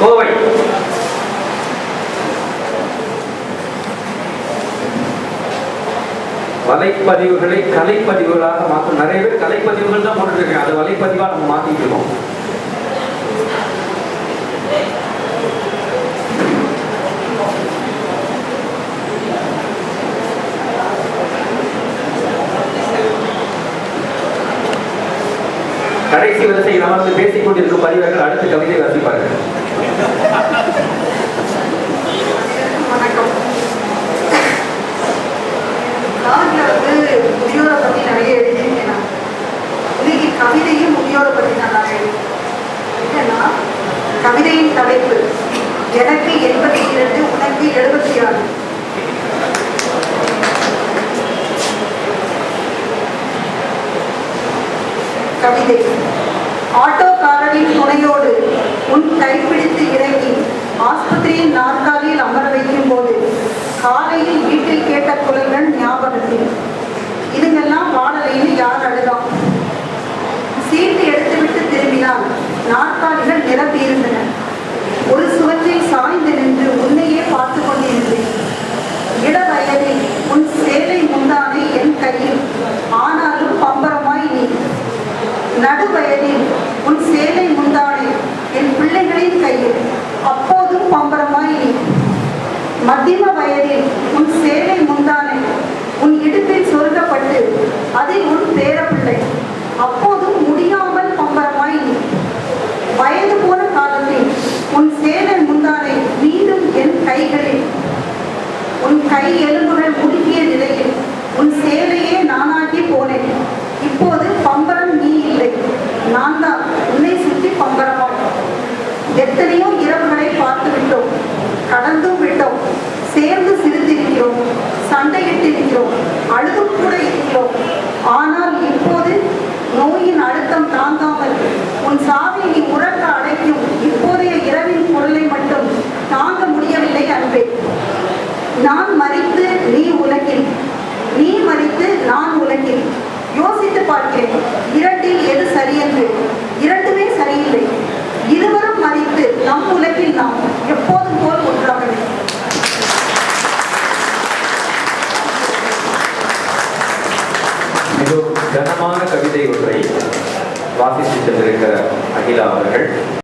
கோவை. வலைப்பதிவுகளை கலைப்பதிவுகளாக மாற்றும் நிறைய பேர் கலைப்பதிவுகள் தான் போட்டுட்டு அது வலைப்பதிவாக நம்ம மாத்திட்டு இருக்கோம். கடைசி வரிசையில் அமர்ந்து பேசிக் கொண்டிருக்கும் பதிவர்கள் அடுத்த கவிதை வாசிப்பார்கள். இன்னொரு முதியோரை பத்தி நான் என்னன்னா கவிதையின் தலைப்பு எனக்கு எண்பத்தி இரண்டு உனக்கு எழுபத்தி ஆறு. கவிதை ஆட்டோக்காரரின் துணையோடு உன் கைப்பிடித்து இறங்கி நாற்காலிகள் இருந்தன ஒரு சுவற்றில் சாய்ந்து நின்று உன்னையே பார்த்து கொண்டிருந்தேன். இட வயதில் உன் சேலை முந்தானை என் கையில் ஆனாலும் பம்பரமாய் நீ. நடுவயதில் உன் சேலை முந்தானை என் பிள்ளைகளின் கையில் அப்போதும் பம்பரமாய் நீ. மத்தியம வயதில் உன் சேலை முந்தானை உன் இடுப்பில் சொருகப்பட்டு அதில் உன் பேரப்பிள்ளை. அப்போ முடியாமல் பம்பரமாய் நீ வயது போன காலத்தில் உன் சேலை முந்தானை மீண்டும் என் கைகளில் உன் கை எலும்புகள் முடுக்கிய நிலையில் உன் சேலையே நானாக்கி போனேன். இப்போது பம்பரம் நீ இல்லை. நான் தான் உன்னை சுற்றி பம்பரமாம். எத்தனையோ இரவுகளை பார்த்து விட்டோம் கடந்தும் விட்டோம். சேர்ந்து சிரித்திருக்கிறோம். சண்டையிட்டிருக்கிறோம். அழுதும் நான் மறித்து நீ உலகில் நீ மறித்து நான் உலகில் யோசித்து பார்க்கிறேன் இரண்டில் எது சரியென்று. இரண்டுமே சரியில்லை. இருவரும் மறித்து நம் உலகில் நாம் எப்போதும் போல் ஒன்றாகவே. மிகவும் கனமான கவிதை ஒன்றை வாசித்து சென்றிருக்கிற அகிலா அவர்கள்.